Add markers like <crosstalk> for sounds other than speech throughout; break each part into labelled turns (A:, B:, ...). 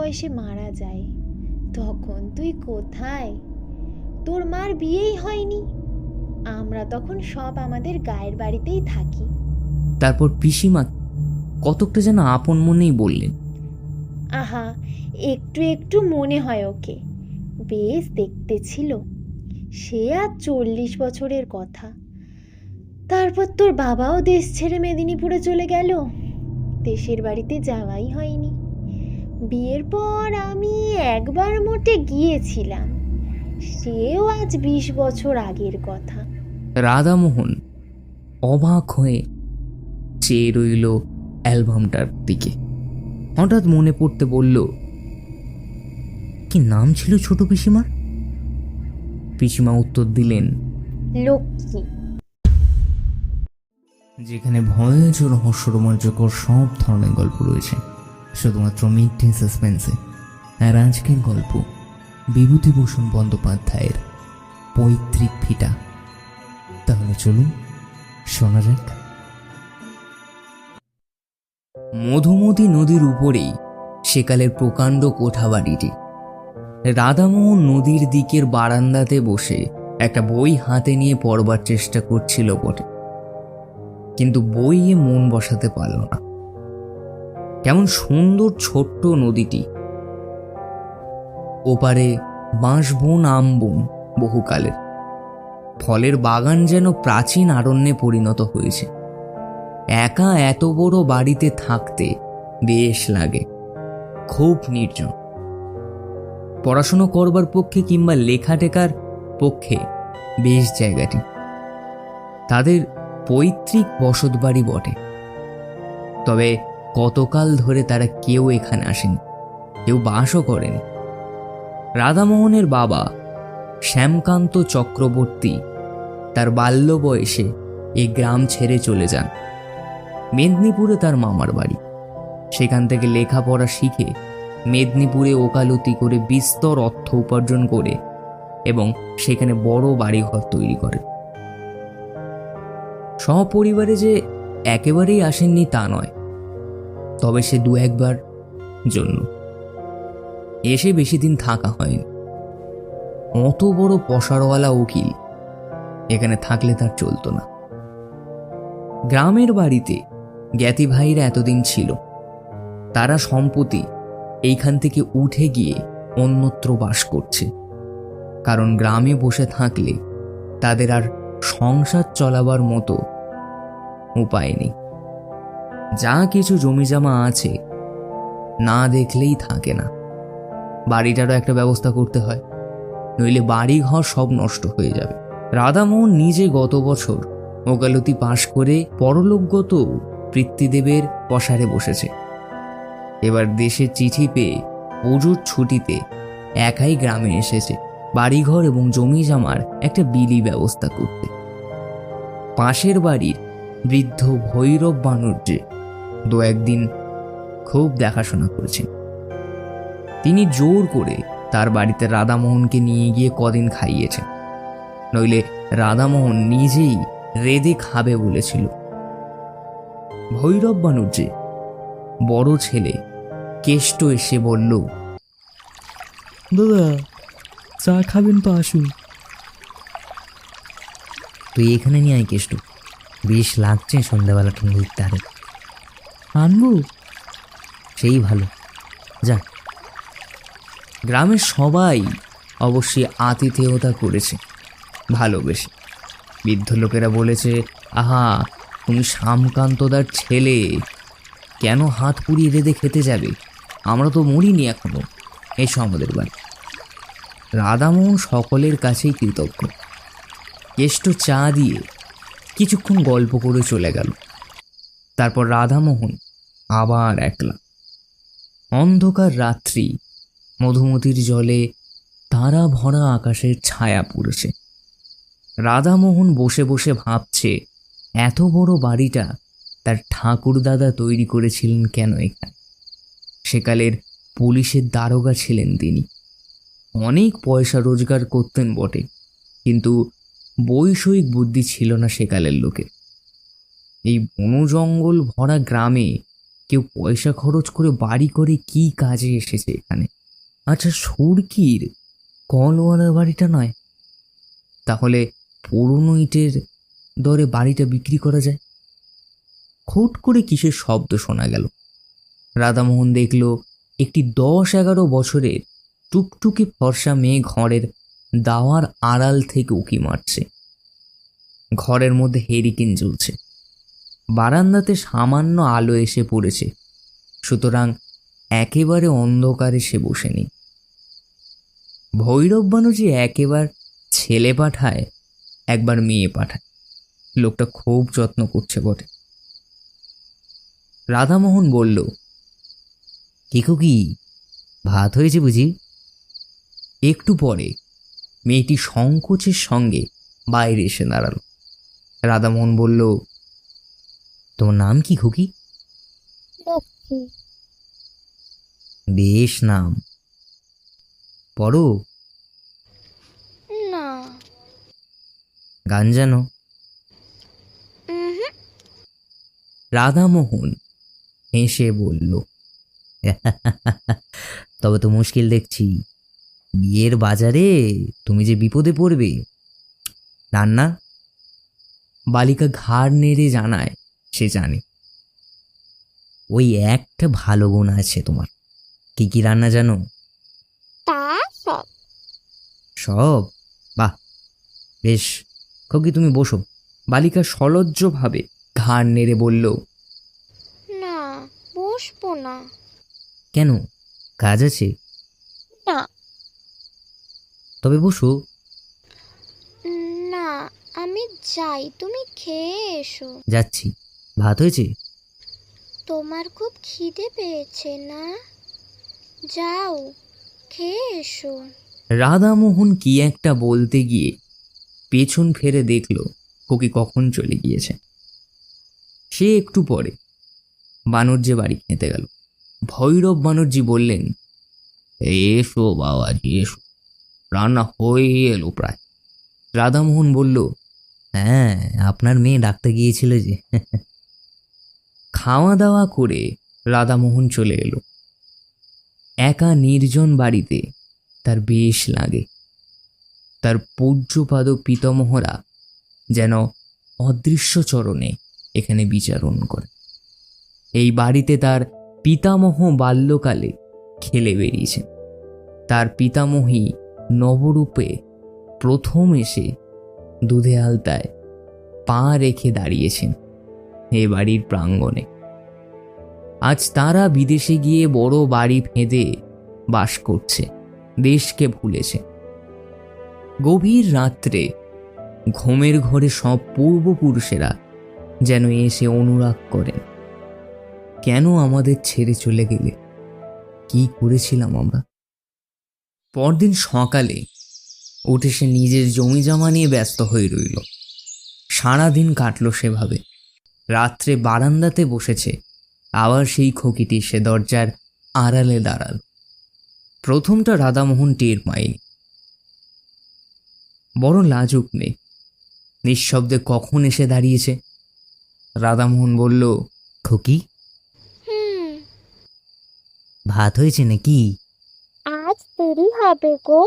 A: বয়সে মারা যায় তখন তুই কোথায়? তোর মার বিয়েই হয়নি। আমরা তখন সব আমাদের গায়ের বাড়িতেই থাকি।
B: তারপর পিসিমা কতকটা যেন আপন মনেই বললেন।
A: আহা একটু একটু মনে হয় ওকে। বেশ দেখতে ছিল। সে আর চল্লিশ বছরের কথা। তারপর তোর বাবাও দেশ ছেড়ে মেদিনীপুরে চলে গেল। দেশের বাড়িতে যাওয়াই হয়নি। বিয়ের পর আমি একবার মোটে গিয়েছিলাম। সেও আজ বিশ বছর আগের কথা।
B: রাধামোহন অবাক হয়ে চেয়ে রইল অ্যালবামটার দিকে। হঠাৎ মনে পড়তে বলল কি নাম ছিল ছোট পিসিমার? পিসিমা উত্তর দিলেন
A: লক্ষ্মী।
B: যেখানে ভয়েজ ও রহস্য রোমাঞ্চকর সব ধরনের গল্প রয়েছে। শুধুমাত্র মিথ্যে সাসপেন্সে আর আজকের গল্প, বিভূতিভূষণ বন্দ্যোপাধ্যায়ের পৈতৃক ফিটা তাহলে চলুন, শোনা যাক। মধুমতি নদীর উপরেই সেকালের প্রকাণ্ড কোঠাবাড়িটি। রাধামোহন নদীর দিকের বারান্দাতে বসে একটা বই হাতে নিয়ে পড়বার চেষ্টা করছিল বটে। কিন্তু বইয়ে মন বসাতে পারল না। কেমন সুন্দর ছোট্ট নদীটি। ওপারে বাঁশবন আমবন বহুকালের। ফলের বাগান যেন প্রাচীন আরণ্যে পরিণত হয়েছে। একা এত বড় বাড়িতে থাকতে বেশ লাগে, খুব নির্জন। পড়াশুনো করবার পক্ষে কিংবা লেখা টেকার পক্ষে বেশ জায়গাটি। তাদের পৈতৃক বসতবাড়ি বটে। তবে কতকাল ধরে তারা কেউ এখানে আসেনি, কেউ বাসও করেনি। রাধামোহনের বাবা শ্যামকান্ত চক্রবর্তী তার বাল্য বয়সে এই গ্রাম ছেড়ে চলে যান। মেদিনীপুরে তার মামার বাড়ি। সেখান থেকে লেখাপড়া শিখে মেদিনীপুরে ওকালতি করে বিস্তর অর্থ উপার্জন করে এবং সেখানে বড় বাড়িঘর তৈরি করে। সপরিবারে যে একেবারেই আসেননি তা নয় তবে সে দু একবার জন্য। এসে বেশি দিন থাকা হয়নি। অত বড় পসারওয়ালা উকিল এখানে থাকলে তার চলতো না। গ্রামের বাড়িতে জ্ঞাতি ভাইরা এতদিন ছিল। তারা সম্প্রতি এইখান থেকে উঠে গিয়ে অন্যত্র বাস করছে। কারণ গ্রামে বসে থাকলে তাদের আর সংসার চলাবার মতো উপায় নেই। যা কিছু জমিজমা আছে, না দেখলেই থাকে না। বাড়িটারও একটা ব্যবস্থা করতে হয়, নইলে বাড়ি ঘর সব নষ্ট হয়ে যাবে। রাধামোহন নিজে গত বছর ওকালতি পাশ করে পরলোকগত পৃথ্বীদেবের পসারে বসেছে। এবার দেশের চিঠি পেয়ে পুজোর ছুটিতে একাই গ্রামে এসেছে, বাড়িঘর এবং জমি জামার একটা বিলি ব্যবস্থা করতে। পাশের বাড়ির বৃদ্ধ ভৈরব বানুর্যে দু একদিন খুব দেখাশোনা করেছেন। তিনি জোর করে তার বাড়িতে রাধামোহনকে নিয়ে গিয়ে কদিন খাইয়েছেন। নইলে রাধামোহন নিজেই রেদে খাবে বলেছিল। ভৈরব বানুর্যে বড় ছেলে কেষ্ট এসে বলল
C: দাদা চা খাবেন তো আসুন।
B: তুই এখানে নিয়ে আয় কেষ্ট। বেশ লাগছে সন্ধ্যাবেলাটা নদীর ধারে
C: আনব?
B: সেই ভালো। যা। গ্রামের সবাই অবশ্যই আতিথেয়তা করেছে। ভালোবেসে। বৃদ্ধ লোকেরা বলেছে, আহা, তুমি শ্যামকান্তদার ছেলে। কেন হাত পুড়িয়ে রেঁধে খেতে যাবে? আমরা তো মরিনি এখনও। এসো আমাদের বাড়ি। রাধামোহন সকলের কাছেই কৃতজ্ঞ। কেষ্ট চা দিয়ে কিছুক্ষণ গল্প করে চলে গেল। তারপর রাধামোহন আবার একলা। অন্ধকার রাত্রি, মধুমতির জলে তারা ভরা আকাশের ছায়া পড়েছে। রাধামোহন বসে বসে ভাবছে, এত বড় বাড়িটা তার ঠাকুরদাদা তৈরি করেছিলেন কেন এখানে? সেকালের পুলিশের দারোগা ছিলেন তিনি। অনেক পয়সা রোজগার করতেন বটে, কিন্তু বৈষয়িক বুদ্ধি ছিল না সেকালের লোকের। এই বন জঙ্গল ভরা গ্রামে কেউ পয়সা খরচ করে বাড়ি করে কি কাজে এসেছে এখানে? আচ্ছা সুরকির কলওয়ালার বাড়িটা নয়? তাহলে পুরনো ইটের দরে বাড়িটা বিক্রি করা যায়? খুট করে কিসের শব্দ শোনা গেল? রাধামোহন দেখল, একটি দশ এগারো বছরের টুকটুকি ফর্সা মেয়ে ঘরের দাওয়ার আড়াল থেকে উকি মারছে। ঘরের মধ্যে হেরিকেন জ্বলছে। বারান্দাতে সামান্য আলো এসে পড়েছে। সুতরাং একেবারে অন্ধকারে সে বসেনি। ভৈরব বানুজি একেবার ছেলে পাঠায়, একবার মেয়ে পাঠায়। লোকটা খুব যত্ন করছে বটে। রাধামোহন বলল, কি কি? ভাত হয়েছে বুঝি? একটু পরে মেয়েটি সংকোচের সঙ্গে বাইরে এসে দাঁড়াল। রাধামোহন বলল তোমার নাম কি খুকি?
A: লক্ষ্মী।
B: বেশ নাম। পড়ো।
A: না।
B: গান জানো? রাধামোহন হেসে বলল <laughs> তবে তো মুশকিল দেখছি। বিয়ের বাজারে তুমি যে বিপদে পড়বে রান্না? বালিকা ঘাড় নেড়ে জানায় সে জানে। ওই একটা ভালো গুণ আছে তোমার। কি কি রান্না জানো?
A: তা সব
B: সব? বাহ! বেশ খোকি তুমি বসো। বালিকা সলজ্জভাবে ঘাড় নেড়ে বলল
A: না বসবো না।
B: কেন? কাজ আছে?
A: না।
B: তবে বসো।
A: না আমি যাই তুমি খেয়ে এসো।
B: যাচ্ছি। ভাত হয়েছে?
A: তোমার খুব খিদে পেয়েছে না? যাও খেয়ে এসো।
B: রাধামোহন কি একটা বলতে গিয়ে পেছন ফেরে দেখল খোকি কখন চলে গিয়েছে। সে একটু পরে বানর্যে বাড়ি খেতে গেল। ভৈরব বানর্জি বললেন এসো বাবাজি এসো। রান্না হয়ে এলো প্রায়। রাধামোহন বলল হ্যাঁ আপনার মেয়ে ডাকতে গিয়েছিল যে। খাওয়া দাওয়া করে রাধামোহন চলে এলো। একা নির্জন বাড়িতে তার বেশ লাগে। তার পূজ্যপাদ পিতামহরা যেন অদৃশ্য চরণে এখানে বিচারণ করে। এই বাড়িতে তার পিতামহ বাল্যকালে খেলে বেরিয়েছেন তার পিতামহী নবরূপে প্রথম এসে দুধে আলতায় পা রেখে দাঁড়িয়েছেন। এ বাড়ির প্রাঙ্গণে। আজ তারা বিদেশে গিয়ে বড় বাড়ি ফেঁদে বাস করছে, দেশকে ভুলেছে। গভীর রাত্রে ঘুমের ঘরে সব পূর্বপুরুষেরা যেন এসে অনুরাগ করেন, কেন আমাদের ছেড়ে চলে গেলে? কি করেছিলাম আমরা? পরদিন সকালে উঠে সে নিজের জমি জমা নিয়ে ব্যস্ত হয়ে রইল। সারাদিন কাটলো সেভাবে। রাত্রে বারান্দাতে বসেছে। আবার সেই খকিটি সে দরজার আড়ালে দাঁড়াল। প্রথমটা রাধামোহন টের পায়নি। বড় লাজুক মেয়ে। নিঃশব্দে কখন এসে দাঁড়িয়েছে? রাধামোহন বলল খোকি?
A: হুম।
B: ভাত হয়েছে নাকি?
A: আজ দেরি হবে গো।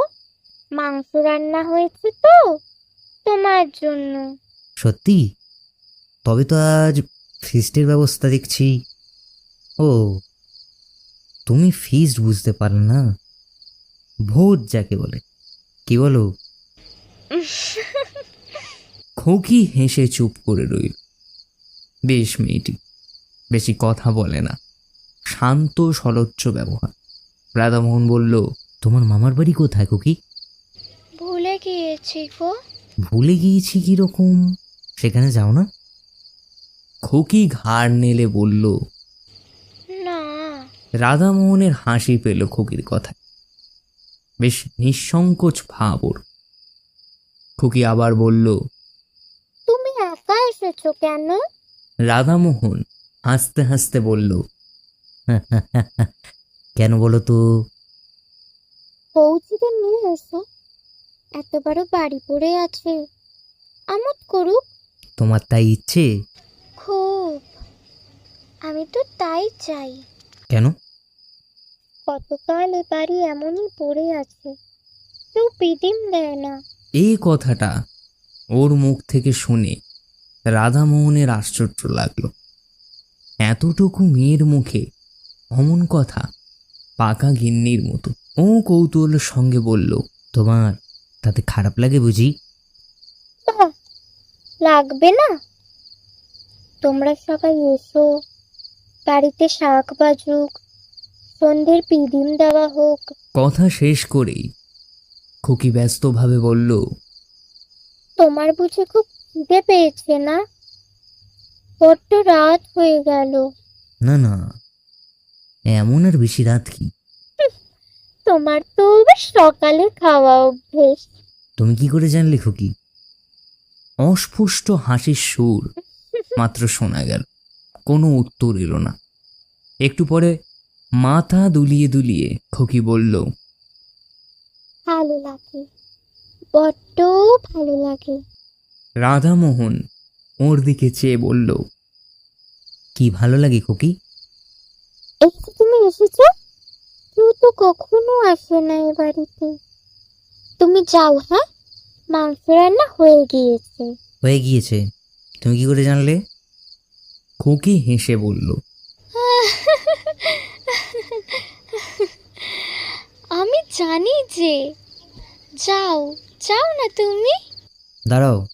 A: মাংস রান্না হয়েছে তো তোমার জন্য।
B: সত্যি? তবে তো আজ ফিস্টের ব্যবস্থা দেখছি। ও তুমি ফিস্ট বুঝতে পারো না। ভোজ যাকে বলে। কি বলো? খোকি হেসে চুপ করে রইল। বেশ মেয়েটি বেশি কথা বলে না। শান্ত সলজ্জ ব্যবহার। রাধামোহন বলল তোমার মামার বাড়ি কোথায় খোকি?
A: ভুলে গিয়েছি গো।
B: ভুলে গিয়েছি কীরকম? সেখানে যাও না। খোকি ঘাড় নেলে বলল
A: না।
B: রাধামোহনের হাসি পেল খোকির কথায়। বেশ নিঃসংকোচ ভাব ওর। খুকি আবার বলল
A: তুমি একা এসেছ কেন?
B: রাধামোহন হাসতে হাসতে বলল <laughs> কেন বলো তো?
A: পৌঁছিতে নিয়ে এসো। এত বড় বাড়ি পড়ে আছে। আমোদ করুক।
B: তোমার তাই ইচ্ছে?
A: খুব।
D: আমি তো তাই চাই।
B: কেন?
D: কতকাল এ বাড়ি এমনই পড়ে আছে কেউ পিদিম দেয় না।
B: এই কথাটা ওর মুখ থেকে শুনে রাধামোহনের আশ্চর্য লাগল। এতটুকু মেয়ের মুখে অমন কথা পাকা গিন্নির মতো। ও কৌতূহলের সঙ্গে বলল তোমার তাতে খারাপ লাগে বুঝি?
D: লাগবে না। তোমরা সবাই এসো। বাড়িতে শাক বাজুক সন্ধ্যের পিদিম দেওয়া হোক।
B: কথা শেষ করেই খুকি ব্যস্তভাবে বলল
D: তোমার বুঝে খুব খিদে পেয়েছে না? বড্ড রাত হয়ে গেল।
B: না না এমন আর বেশি রাত কি?
D: তোমার তো সকালে খাওয়া অভ্যেস।
B: তুমি কি করে জানলে খুকি? অস্পষ্ট হাসির সুর। মাত্র শোনা গেল। কোনো উত্তর এলো না। একটু পরে মাথা দুলিয়ে দুলিয়ে খোকি বলল
D: ভালো লাগে বড্ড ভালো লাগে।
B: রাধামোহন ওর দিকে চেয়ে বলল কি ভালো লাগে খোকি?
D: এই যে তুমি এসেছ? কেউ তো কখনো আসে না এ বাড়িতে। তুমি যাও হ্যাঁ? মাংস রান্না হয়ে গিয়েছে।
B: হয়ে গিয়েছে। তুমি কি করে জানলে? খুকি হেসে বলল
D: আমি জানি যে। যাও যাও না তুমি।
B: দাঁড়াও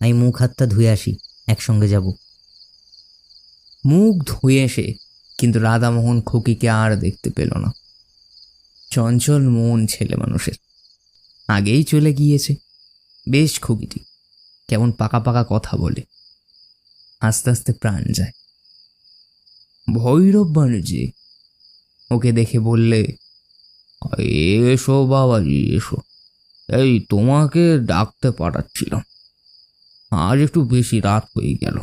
B: আমি মুখ হাতটা ধুয়ে আসি একসঙ্গে যাব। মুখ ধুয়ে এসে কিন্তু রাধামোহন খুকিকে আর দেখতে পেল না। চঞ্চল মন ছেলে মানুষের। আগেই চলে গিয়েছে। বেশ খুকিটি কেমন পাকা পাকা কথা বলে। আস্তে আস্তে প্রাণ যায়। ভৈরব বাণিজ্যে ওকে দেখে বললে, এসো বাবাজি এসো। এই তোমাকে ডাকতে পাঠাচ্ছিলাম। আজ একটু বেশি রাত হয়ে গেল।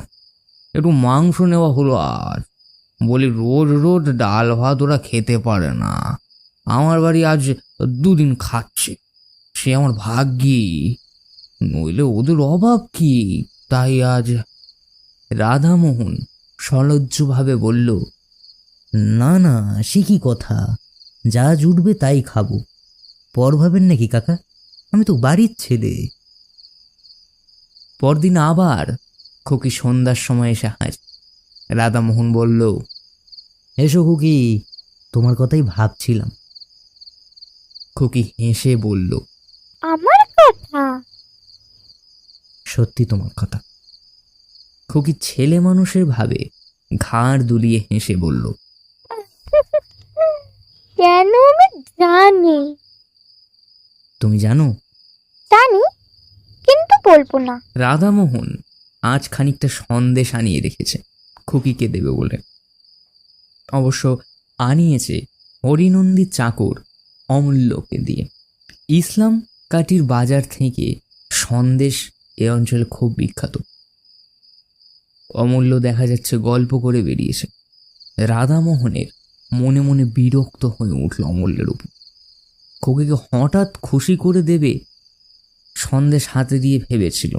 B: একটু মাংস নেওয়া হলো আর বলি, রোজ রোজ ডাল ভাত ওরা খেতে পারে না। আমার বাড়ি আজ দুদিন খাচ্ছে। সে আমার ভাগ্যি। নইলে ওদের অভাব কি? তাই আজ রাধামোহন সলজ্জভাবে বলল না না সে কি কথা? যা জুটবে তাই খাব। পর ভাবেন নাকি কাকা? আমি তো বাড়ির ছেলে। পরদিন আবার খুকি সন্ধ্যার সময় এসে হাজ রাধামোহন বলল এসো খুকি তোমার কথাই ভাবছিলাম। খুকি হেসে বলল
D: আমার কথা?
B: সত্যি তোমার কথা। খুকি ছেলে মানুষের ভাবে। ঘাড় দুলিয়ে হেসে বলল
D: কেন আমি জানি।
B: তুমি জানো?
D: জানি কিন্তু বলব না।
B: রাধামোহন আজ খানিকটা সন্দেশ আনিয়ে রেখেছে খুকিকে দেবে বলে। অবশ্য আনিয়েছে হরিনন্দী চাকর অমূল্যকে দিয়ে। ইসলাম কাটির বাজার থেকে সন্দেশ এ অঞ্চলে খুব বিখ্যাত। অমূল্য দেখা যাচ্ছে গল্প করে বেরিয়েছে। রাধামোহনের মনে মনে বিরক্ত হয়ে উঠল অমূল্যের উপর। খোকিকে হঠাৎ খুশি করে দেবে সন্দেশ হাতে দিয়ে ভেবেছিল,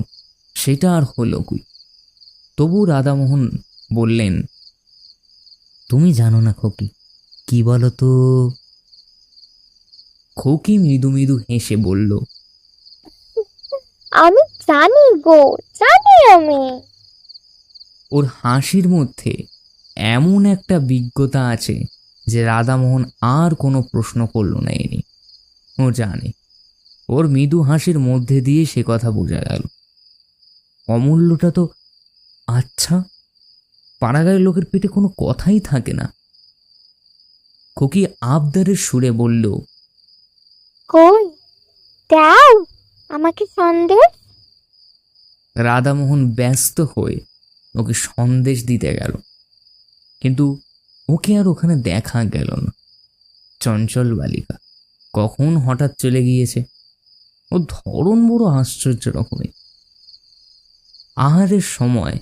B: সেটা আর হলো কুই? তবু রাধামোহন বললেন, তুমি জানো না খোকি, কি বলো তো খোকি মৃদু মৃদু হেসে বলল,
D: আমি জানি গো, জানি আমি।
B: ওর হাসির মধ্যে এমন একটা বিজ্ঞতা আছে যে রাধামোহন আর কোনো প্রশ্ন করল না এনি। ও জানে। ওর মৃদু হাসির মধ্যে দিয়ে সে কথা বোঝা গেল। অমূল্যটা তো আচ্ছা পাড়াগাঁয়ের লোকের পেটে কোনো কথাই থাকে না। খোকি আবদারের সুরে বলল
D: কই? দাও আমাকে সন্দেশ।
B: রাধামোহন ব্যস্ত হয়ে ওকে সন্দেশ দিতে গেল। কিন্তু ওকে আর ওখানে দেখা গেল না। চঞ্চল বালিকা কখন হঠাৎ চলে গিয়েছে? ও ধরন বড় আশ্চর্য রকমের। আহারের সময়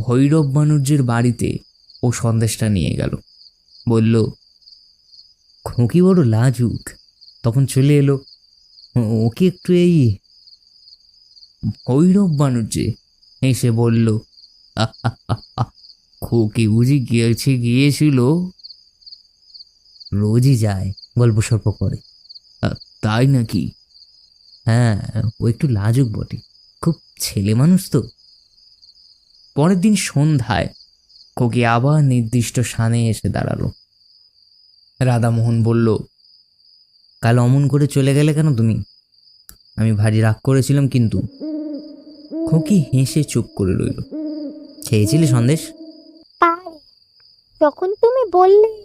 B: ভৈরব বাণুর্যের বাড়িতে ও সন্দেশটা নিয়ে গেল। বলল, খুঁকি বড় লাজুক, তখন চলে এলো। ওকে একটু এই ভৈরব বাণুর্যে এসে বলল <laughs> খোকে বুঝি গিয়েছে গিয়েছিল। রোজই যায়, গল্প সল্প করে। তাই নাকি? হ্যাঁ ও একটু লাজুক বটে। খুব ছেলে মানুষ তো। পরের দিন সন্ধ্যায় খোকি আবার নির্দিষ্ট স্থানে এসে দাঁড়াল। রাধামোহন বলল, কাল অমন করে চলে গেলে কেন তুমি? আমি ভারী রাগ করেছিলাম কিন্তু। খোকি হেসে চুপ করে রইল। খেয়েছিলি সন্দেশ?
D: পারি। যখন তুমি বললে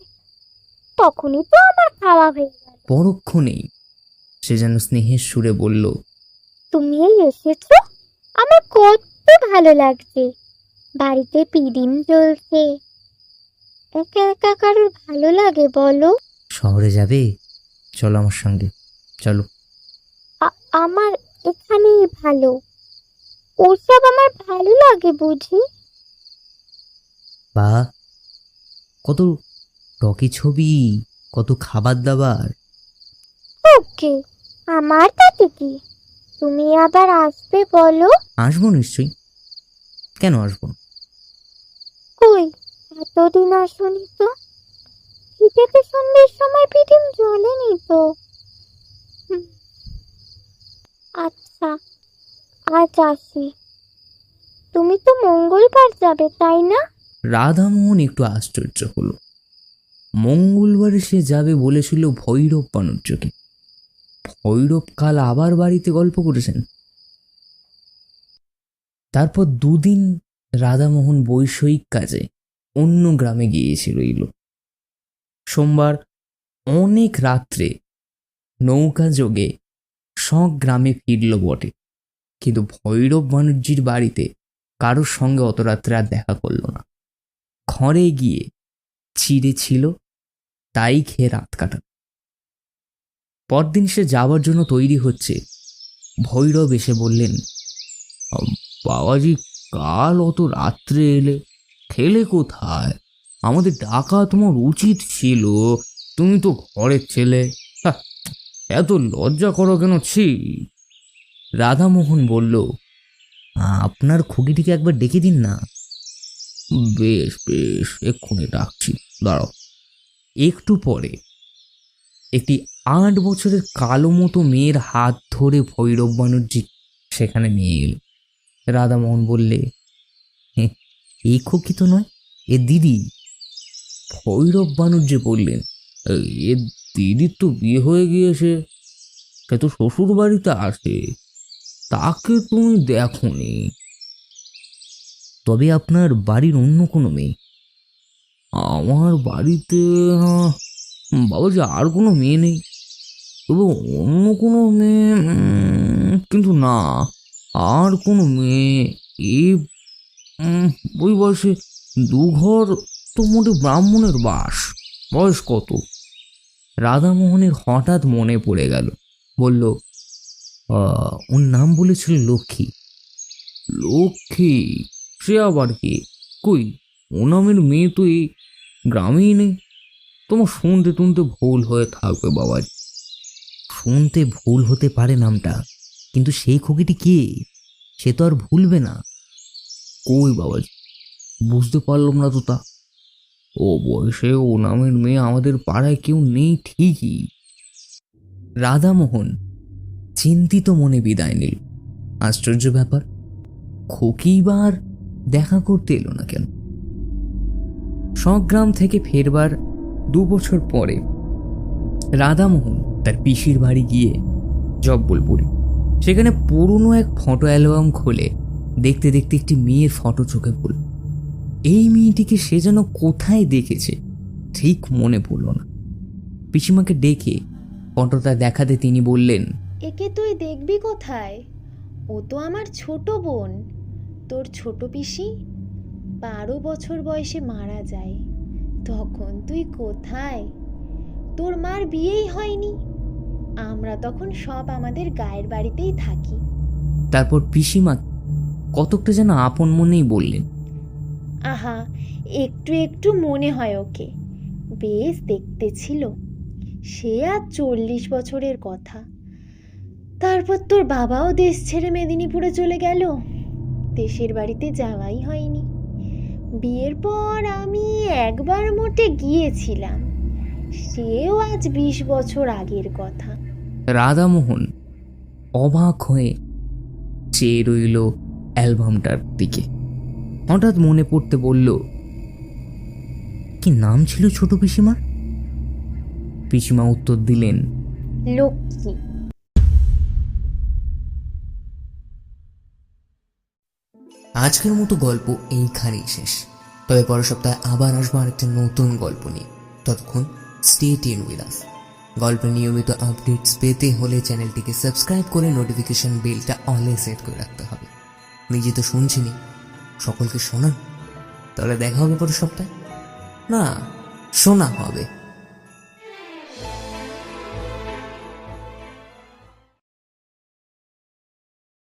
D: তখনই তো আমার খাওয়া হয়ে গেল।
B: পরক্ষণেই সে যেন স্নেহের সুরে বলল
D: তুমি এই এসেছ? আমার কত ভালো লাগছে। বাড়িতে পিদিম চলছে একা একা কারোর ভালো লাগে বলো?
B: শহরে যাবে? চলো আমার সঙ্গে। চলো।
D: আ- আমার এখানেই ভালো। ওসব আমার ভালো লাগে বুঝি?
B: বা কত টকি ছবি কত খাবার দাবার।
D: ওকে আমার তাতে কি? তুমি আবার আসবে বলো?
B: আসব নিশ্চয়ই। কেন আসব না?
D: কই এতদিন আসনি তো। শীতেতে সন্ধ্যের সময় পিদিম জ্বলেনি তো হুম। আচ্ছা আজ আসি। তুমি তো মঙ্গলবার যাবে তাই না?
B: রাধামোহন একটু আশ্চর্য হলো। মঙ্গলবারে সে যাবে বলেছিল ভৈরব বাণিজ্যকে ভৈরব কাল আবার বাড়িতে গল্প করেছেন। তারপর দুদিন রাধামোহন বৈষয়িক কাজে অন্য গ্রামে গিয়েছে রইল সোমবার অনেক রাত্রে নৌকা যোগে সব গ্রামে ফিরল বটে, কিন্তু ভৈরব বাণিজ্যির বাড়িতে কারোর সঙ্গে অত রাত্রে আর দেখা করল না। ঘরে গিয়ে চিড়ে ছিল, তাই খেয়ে রাত কাটান পরদিন সে যাওয়ার জন্য তৈরি হচ্ছে। ভৈরব এসে বললেন বাবাজি, কাল অত রাত্রে এলে খেলে কোথায়? আমাদের ডাকা তোমার উচিত ছিল, তুমি তো ঘরের ছেলে। এত লজ্জা করো কেন? ছি। রাধামোহন বলল আপনার খুকিটিকে একবার ডেকে দিন না। বেশ বেশ এক্ষুনি ডাকছি দাঁড়াও। একটু পরে একটি আট বছরের কালো মতো মেয়ের হাত ধরে ভৈরব বানর্জি সেখানে নিয়ে এল। রাধামোহন বললে "হে, এই খুকি তো নয় এ দিদি। ভৈরব বানর্জি বললেন এ দিদির তো বিয়ে হয়ে গিয়েছে সে তো শ্বশুর বাড়িতে আসে তাকে তুমি দেখোনি। তবে আপনার বাড়ির অন্য কোনো মেয়ে? আমার বাড়িতে বাবা যে আর কোনো মেয়ে নেই। তবে অন্য কোনো মেয়ে কিন্তু না, আর কোনো মেয়ে এ ওই বয়সে দুঘর তো মোটে ব্রাহ্মণের বাস। বয়স কত? রাধামোহনের হঠাৎ মনে পড়ে গেল। বলল ওর নাম বলেছিল লক্ষ্মী। লক্ষ্মী? সে আবার কে? কই ওনামের মেয়ে তো এই গ্রামেই নেই? তোমার শুনতে টুনতে ভুল হয়ে থাকবে বাবা শুনতে ভুল হতে পারে নামটা, কিন্তু সেই খুকিটি কে? সে তো আর ভুলবে না। কই বাবাজি, বুঝতে পারলাম না তো তা। ও বয়সে ও নামের মেয়ে আমাদের পাড়ায় কেউ নেই ঠিকই। রাধামোহন, চিন্তিত মনে বিদায় নিল। আশ্চর্য ব্যাপার, খোকি বার দেখা করতে এলো না কেন? সংগ্রাম থেকে ফেরবার দু বছর পরে রাধামোহন তার পিসির বাড়ি গিয়ে জব্বলপুরে সেখানে পুরনো এক ফটো অ্যালবাম খুলে, দেখতে দেখতে একটি মেয়ের ফটো চোখে পড়ল। এই মেয়েটিকে সে যেন কোথায় দেখেছে, ঠিক মনে পড়ল না। পিসিমাকে ডেকে ফটোটা দেখাতে তিনি বললেন,
A: একে তুই দেখবি কোথায়? ও তো আমার ছোট বোন। তোর ছোট পিসি? বারো বছর বয়সে মারা যায়। তখন তুই কোথায়? তোর মার বিয়েই হয়নি। আমরা তখন সব আমাদের গায়ের বাড়িতেই থাকি।
B: তারপর পিসিমা কতকটা যেন আপন মনেই বললেন।
A: আহা একটু একটু মনে হয় ওকে। বেশ দেখতে ছিল। সে আর চল্লিশ বছরের কথা। তারপর তোর বাবাও দেশ ছেড়ে মেদিনীপুরে চলে গেল। দেশের বাড়িতে যাওয়াই হয়নি। বিয়ের পর আমি একবার মোটে গিয়েছিলাম। সেও আজ বিশ বছর আগের কথা।
B: রাধামোহন অবাক হয়ে চেয়ে রইল অ্যালবামটার দিকে। হঠাৎ মনে পড়তে বলল কি নাম ছিল ছোট পিসিমার? পিসিমা উত্তর দিলেন
A: লক্ষ্মী।
B: আজকের মতো গল্প এইখানেই শেষ। তবে পরের সপ্তাহে আবার আসব আরেকটা নতুন গল্প নিয়ে। ততক্ষণ স্টে টিউন উইথ আস গল্পের নিয়মিত আপডেটস পেতে হলে চ্যানেলটিকে সাবস্ক্রাইব করে নোটিফিকেশন বেলটা অলে সেট করে রাখতে হবে। নিজে তো শুনছিনি। সকলকে শোনান। তাহলে দেখা হবে পরের সপ্তাহে? না, শোনা হবে।